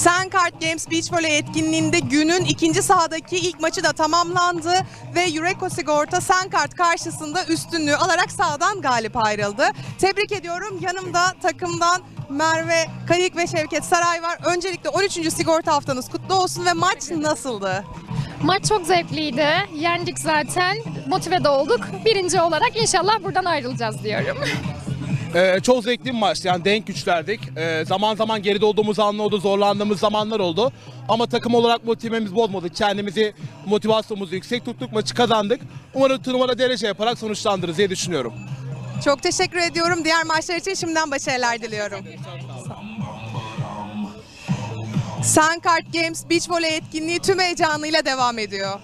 Senkart Games Beach Volley etkinliğinde günün ikinci sahadaki ilk maçı da tamamlandı ve Eureko Sigorta Senkart karşısında üstünlüğü alarak sahadan galip ayrıldı. Tebrik ediyorum. Yanımda takımdan Merve Kayık ve Şevket Saray var. Öncelikle 13. sigorta haftanız kutlu olsun ve maç nasıldı? Maç çok zevkliydi. Yendik zaten. Motive de olduk. Birinci olarak inşallah buradan ayrılacağız diyorum. Ee, çok zevkli bir maçtı. Yani denk güçlerdik. Ee, zaman zaman geride olduğumuz anlar oldu, zorlandığımız zamanlar oldu. Ama takım olarak motivemiz bozmadık. Kendimizi, motivasyonumuzu yüksek tuttuk, maçı kazandık. Umarım turnuvada derece yaparak sonuçlandırırız diye düşünüyorum. Çok teşekkür ediyorum. Diğer maçlar için şimdiden başarılar diliyorum. Senkart Games Beach Volley etkinliği tüm heyecanıyla devam ediyor.